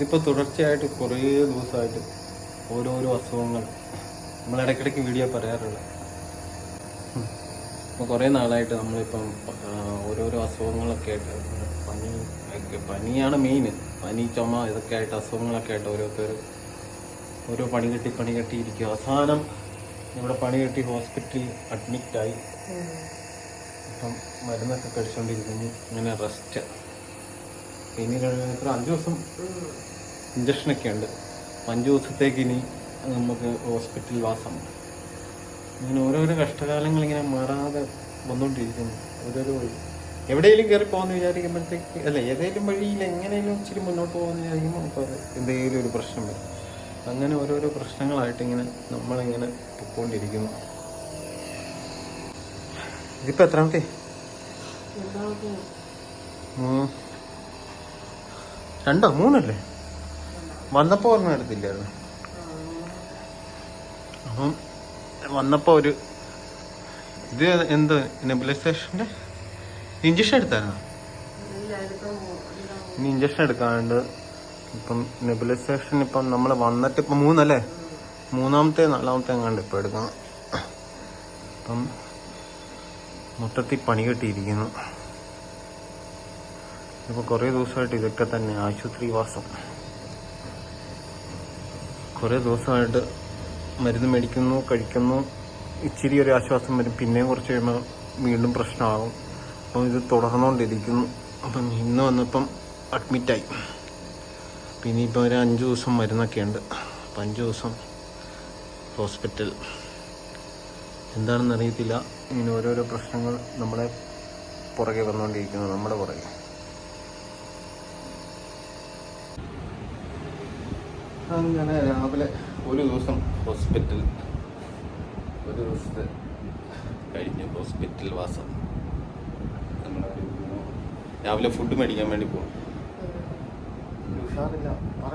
ഇതിപ്പോൾ തുടർച്ചയായിട്ട് കുറേ ദിവസമായിട്ട് ഓരോരോ അസുഖങ്ങൾ. നമ്മൾ ഇടയ്ക്കിടയ്ക്ക് വീഡിയോ പറയാറുള്ളത് ഇപ്പോൾ കുറേ നാളായിട്ട് നമ്മളിപ്പം ഓരോരോ അസുഖങ്ങളൊക്കെ ആയിട്ട് പനി പനിയാണ് മെയിൻ പനി ചുമ ഇതൊക്കെ ആയിട്ട് അസുഖങ്ങളൊക്കെ ആയിട്ട് ഓരോരുത്തർ ഓരോ പണി കെട്ടി പണി കെട്ടി ഇരിക്കുക അവസാനം ഇവിടെ പണി കെട്ടി ഹോസ്പിറ്റലിൽ അഡ്മിറ്റായി ഇപ്പം മരുന്നൊക്കെ കഴിച്ചുകൊണ്ടിരിക്കുന്നു ഇങ്ങനെ റെസ്റ്റ് ഇനി കഴിഞ്ഞ അഞ്ച് ദിവസം ഇഞ്ചക്ഷനൊക്കെ ഉണ്ട് അഞ്ച് ദിവസത്തേക്ക് ഇനി നമുക്ക് ഹോസ്പിറ്റൽ വാസം. ഇങ്ങനെ ഓരോരോ കഷ്ടകാലങ്ങൾ ഇങ്ങനെ മാറാതെ വന്നുകൊണ്ടിരിക്കുന്നു ഓരോരോ വഴി. എവിടെയെങ്കിലും കയറി പോകുന്ന വിചാരിക്കുമ്പോഴത്തേക്ക് അല്ല ഏതെങ്കിലും വഴിയിൽ എങ്ങനെയെങ്കിലും ഇച്ചിരി മുന്നോട്ട് പോകുന്ന വിചാരിക്കുമ്പോൾ നമുക്ക് എന്തെങ്കിലും ഒരു പ്രശ്നം വരും. അങ്ങനെ ഓരോരോ പ്രശ്നങ്ങളായിട്ട് ഇങ്ങനെ നമ്മളിങ്ങനെ പൊക്കോണ്ടിരിക്കുന്നു. ഇതിപ്പോൾ എത്രാമത്തെ? രണ്ടോ? മൂന്നല്ലേ? വന്നപ്പോൾ ഓർമ്മ എടുത്തില്ലായിരുന്നു. അപ്പം വന്നപ്പോൾ ഒരു ഇത് എന്ത് നെബുലൈസേഷന്റെ ഇഞ്ചക്ഷൻ എടുത്തായിരുന്നോ? ഇനി ഇഞ്ചക്ഷൻ എടുക്കാണ്ട് ഇപ്പം നെബുലൈസേഷൻ ഇപ്പം നമ്മൾ വന്നിട്ട് ഇപ്പം മൂന്നല്ലേ? മൂന്നാമത്തെ നാലാമത്തെ എങ്ങാണ്ട് ഇപ്പം എടുക്കണം. ഇപ്പം മൊത്തത്തിൽ പണി കെട്ടിയിരിക്കുന്നു. ഇപ്പം കുറേ ദിവസമായിട്ട് ഇതൊക്കെ തന്നെ ആശുപത്രി വാസം. കുറേ ദിവസമായിട്ട് മരുന്ന് മേടിക്കുന്നു കഴിക്കുന്നു. ഇച്ചിരി ഒരു ആശ്വാസം വരും. പിന്നെയും കുറച്ച് കഴിയുമ്പോൾ വീണ്ടും പ്രശ്നമാകും. അപ്പം ഇത് തുടർന്നുകൊണ്ടിരിക്കുന്നു. അപ്പം ഇന്ന് വന്നപ്പം അഡ്മിറ്റായി. പിന്നെ ഇപ്പം ഒരു അഞ്ച് ദിവസം മരുന്നൊക്കെ ഉണ്ട് അപ്പം അഞ്ച് ദിവസം ഹോസ്പിറ്റൽ. എന്താണെന്ന് അറിയത്തില്ല ഇങ്ങനെ ഓരോരോ പ്രശ്നങ്ങൾ നമ്മളെ പുറകെ വന്നുകൊണ്ടിരിക്കുന്നു നമ്മുടെ പുറകെ. അങ്ങനെ രാവിലെ ഒരു ദിവസം ഹോസ്പിറ്റൽ ഒരു ദിവസത്തെ കഴിഞ്ഞു ഹോസ്പിറ്റൽ വാസം. നമ്മളൊരു രാവിലെ ഫുഡ് മേടിക്കാൻ വേണ്ടി പോകും ഉഷാറില്ല. പറ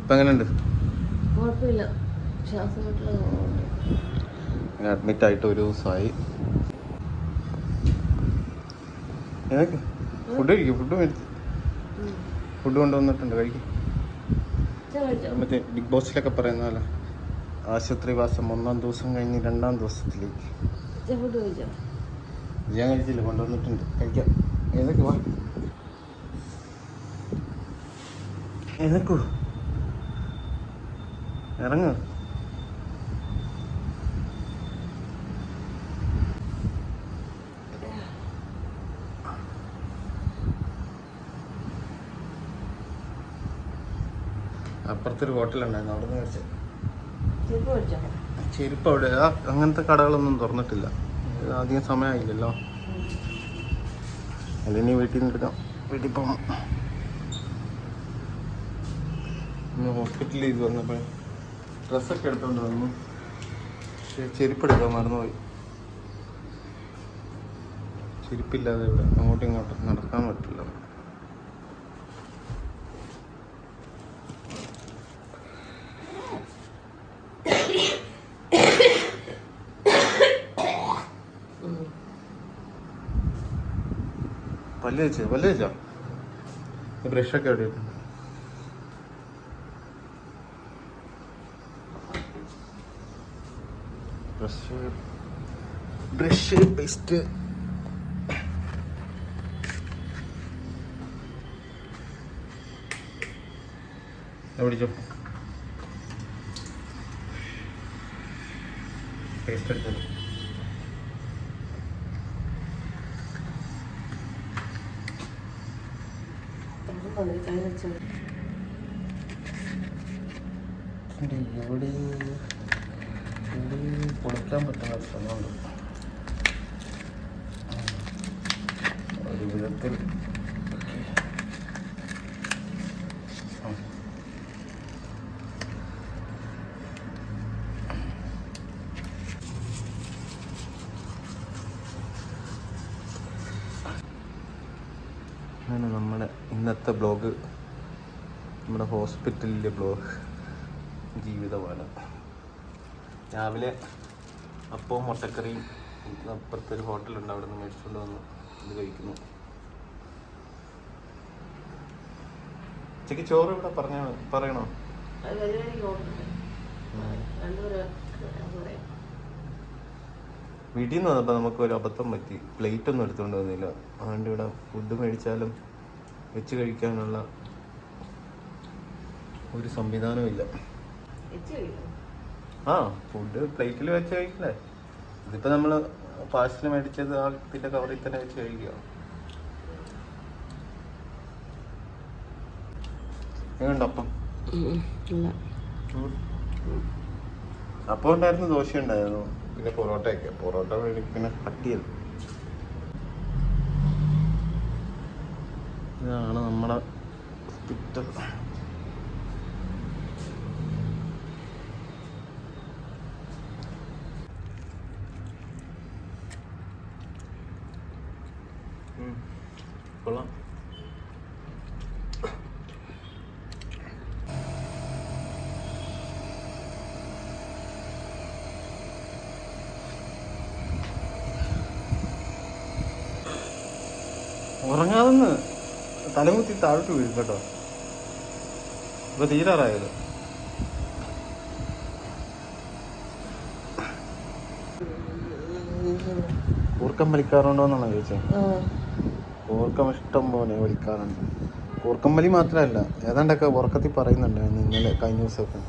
ഇപ്പം എങ്ങനെയുണ്ട്? കുഴപ്പമില്ല. ശ്വാസം മുട്ടൽ അഡ്മിറ്റ് ആയിട്ട് ഒരു ദിവസമായി. ഫുഡ് കഴിക്കും? ഫുഡ് മേടിച്ചു. ഫുഡ് കൊണ്ടുവന്നിട്ടുണ്ട് കഴിക്കും? മറ്റേ ബിഗ് ബോസിലൊക്കെ പറയുന്ന പോലെ ആശുപത്രി വാസം ഒന്നാം ദിവസം കഴിഞ്ഞ് രണ്ടാം ദിവസത്തിലേക്ക്. ഞാൻ കഴിച്ചില്ല കൊണ്ടുവന്നിട്ടുണ്ട്. കഴിക്കാം. ഏതൊക്കെ വാ? ഏതൊക്കെ? ഇറങ്ങ്. അപ്പുറത്തൊരു ഹോട്ടലുണ്ടായിരുന്നു അവിടെ നിന്ന് കഴിച്ചത് ചെരുപ്പ് അവിടെ അങ്ങനത്തെ കടകളൊന്നും തുറന്നിട്ടില്ല. അധികം സമയമായില്ലല്ലോ. അതിനി വീട്ടിൽ നിന്ന് എടുക്കാം. വീട്ടിൽ പോകണം ഇന്ന് ഹോസ്പിറ്റലിൽ ഇത് വന്നപ്പോൾ ഡ്രസ്സൊക്കെ എടുത്തോണ്ട് വന്നു. പക്ഷേ ചെരുപ്പ് എടുക്കാൻ മറന്നുപോയി. ചെരുപ്പില്ലാതെ ഇവിടെ അങ്ങോട്ടും ഇങ്ങോട്ടും നടക്കാൻ പറ്റില്ല. പല്ല് വെച്ചോ പല്ല് വെച്ചോ ബ്രഷൊക്കെ എവിടെ ബ്രഷ് ബ്രഷ് പേസ്റ്റ്. പിടിച്ചോ? പേസ്റ്റ് എടുത്തത് ഇവിടെ പൊളിക്കാൻ പറ്റുന്ന ഒരു സ്ഥലമുണ്ട്. ഒരു വിധത്തിൽ അങ്ങനെ നമ്മുടെ ഇന്നത്തെ ബ്ലോഗ്. നമ്മുടെ ഹോസ്പിറ്റലിലെ ബ്ലോഗ് ജീവിതമാണ്. രാവിലെ അപ്പവും മുട്ടക്കറിയും അപ്പുറത്തൊരു ഹോട്ടലുണ്ട് അവിടെ നിന്ന് മേടിച്ചുകൊണ്ട് വന്ന്. ഇത് കഴിക്കുന്നു. ഉച്ചയ്ക്ക് ചോറ് ഇവിടെ പറഞ്ഞ പറയണോ? രണ്ടുപേരും വീട്ടിൽ നിന്ന് വന്നപ്പോൾ നമുക്ക് ഒരു അബദ്ധം പറ്റി. പ്ലേറ്റ് ഒന്നും എടുത്തുകൊണ്ട് വന്നില്ല. അതുകൊണ്ട് ഇവിടെ ഫുഡ് മേടിച്ചാലും വെച്ച് കഴിക്കാനുള്ള ഒരു സംവിധാനവും ഇല്ല. ആ ഫുഡ് പ്ലേറ്റിൽ വെച്ച് കഴിക്കണ്ടേ ഇതിപ്പോൾ നമ്മൾ പാഴ്സൽ മേടിച്ചത് ആ ഇതിന്റെ കവറിൽ തന്നെ വെച്ച് കഴിക്കുക അപ്പം? അപ്പം ഉണ്ടായിരുന്നു ദോശ ഉണ്ടായിരുന്നു പിന്നെ പൊറോട്ടയൊക്കെ. പൊറോട്ട വേണമെങ്കിൽ പിന്നെ പട്ടിയത് ഇതാണ് നമ്മുടെ ഹോസ്പിറ്റൽ കൊള്ളാം. ഉറങ്ങാതെന്ന് തലമുത്തി താഴോട്ട് വീഴും കേട്ടോ. ഇപ്പൊ തീരാറായത്. കൂർക്കം വലിക്കാറുണ്ടോ എന്നാണ് ചോദിച്ചത് കൂർക്കം ഇഷ്ടം പോലെ വലിക്കാറുണ്ട്. കൂർക്കം വലി മാത്രമല്ല ഏതാണ്ടൊക്കെ ഉറക്കത്തിൽ പറയുന്നുണ്ട് ഇന്നലെ കഴിഞ്ഞ ദിവസമൊക്കെ.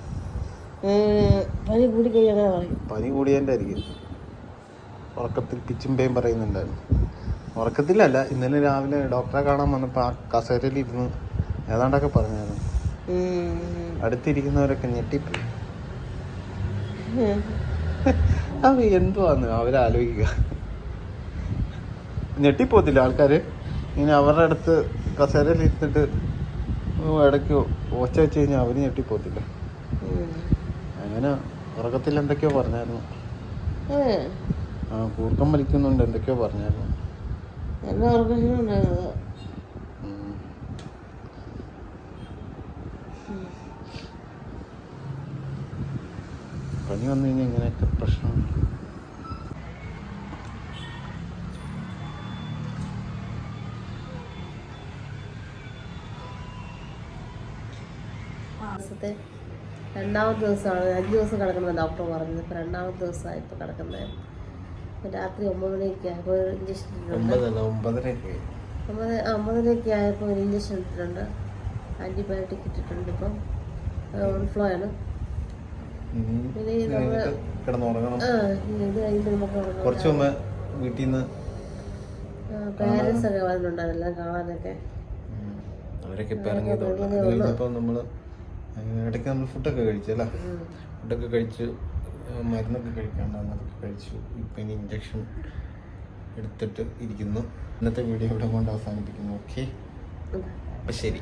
പനി കൂടി പനി കൂടിയതിന്റെ ആയിരിക്കും ഉറക്കത്തിൽ പിച്ചുമ്പേയും പറയുന്നുണ്ടായിരുന്നു. ഉറക്കത്തിലല്ല. ഇന്നലെ രാവിലെ ഡോക്ടറെ കാണാൻ വന്നപ്പോൾ ആ കസേരയിൽ ഇരുന്ന് ഏതാണ്ടൊക്കെ പറഞ്ഞായിരുന്നു. അടുത്തിരിക്കുന്നവരൊക്കെ ഞെട്ടിപ്പോയി. അവ എന്തുവാന്ന് അവരാലോചിക്കുക ഞെട്ടിപ്പോത്തില്ല ആൾക്കാര്. ഇങ്ങനെ അവരുടെ അടുത്ത് കസേരയിൽ ഇരുന്നിട്ട് ഇടയ്ക്ക് ഒച്ച വെച്ച് കഴിഞ്ഞാൽ അവർ ഞെട്ടിപ്പോത്തില്ല. അങ്ങനെ ഉറക്കത്തിൽ എന്തൊക്കെയോ പറഞ്ഞായിരുന്നു. ആ കൂർക്കം വലിക്കുന്നുണ്ട് എന്തൊക്കെയോ പറഞ്ഞായിരുന്നു. എന്നെ ഓർക്കുന്നുണ്ടായിരുന്നത് ഉണ്ടായിരുന്നത് പനി വന്നു കഴിഞ്ഞാൽ ഇങ്ങനെയൊക്കെ പ്രശ്നമാണ്. മാസത്തെ രണ്ടാമത്തെ ദിവസമാണ്. അഞ്ച് ദിവസം കിടക്കുന്നത് ഡോക്ടർ പറഞ്ഞത്. ഇപ്പം രണ്ടാമത്തെ ദിവസമായി ഇപ്പോൾ കിടക്കുന്നത്. രാത്രി ഒമ്പത് മണിയൊക്കെ ആയപ്പോൾ ഒരു ഇഞ്ചക്ഷൻ ഇട്ടിട്ടുണ്ട്. ഒമ്പത് ഒമ്പതരയൊക്കെ ആയപ്പോൾ ഒരു ഇഞ്ചക്ഷൻ ഇട്ടിട്ടുണ്ട്. ആന്റിബയോട്ടിക് ഇട്ടിട്ടുണ്ട് ഇപ്പം. ഫ്ലോ ആണ്. പിന്നെ ഈ നമ്മൾ കിടന്നുറങ്ങണം. ആ ഇത് കഴിഞ്ഞ് നമുക്ക് കുറച്ച് മുമ്പ് വീട്ടിൽ നിന്ന് പാരൻസ് ഒക്കെ വന്നിട്ടുണ്ടായിരുന്നല്ലോ കാണാനൊക്കെ. അവരൊക്കെ ഇപ്പം ഇറങ്ങിയതുള്ളൂ അത് കഴിഞ്ഞപ്പോൾ നമ്മൾ ഇടയ്ക്ക് നമ്മൾ ഫുഡൊക്കെ കഴിച്ചല്ലേ. ഫുഡൊക്കെ കഴിച്ച് മരുന്നൊക്കെ കഴിക്കാണ്ട് അതൊക്കെ കഴിച്ചു. ഇപ്പം ഇനി ഇഞ്ചക്ഷൻ എടുത്തിട്ട് ഇരിക്കുന്നു. ഇന്നത്തെ വീഡിയോ ഇവിടെ കൊണ്ട് അവസാനിപ്പിക്കുന്നു. ഓക്കെ അപ്പം ശരി.